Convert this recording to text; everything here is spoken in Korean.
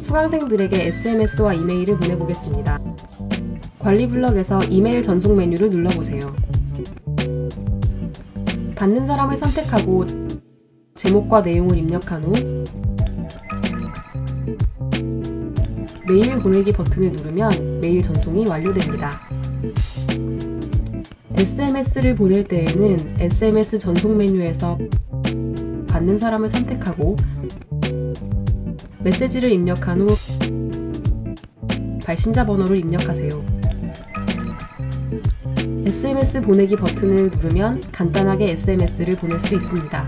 수강생들에게 SMS와 이메일을 보내보겠습니다. 관리 블럭에서 이메일 전송 메뉴를 눌러보세요. 받는 사람을 선택하고 제목과 내용을 입력한 후 메일 보내기 버튼을 누르면 메일 전송이 완료됩니다. SMS를 보낼 때에는 SMS 전송 메뉴에서 받는 사람을 선택하고 메시지를 입력한 후 발신자 번호를 입력하세요. SMS 보내기 버튼을 누르면 간단하게 SMS를 보낼 수 있습니다.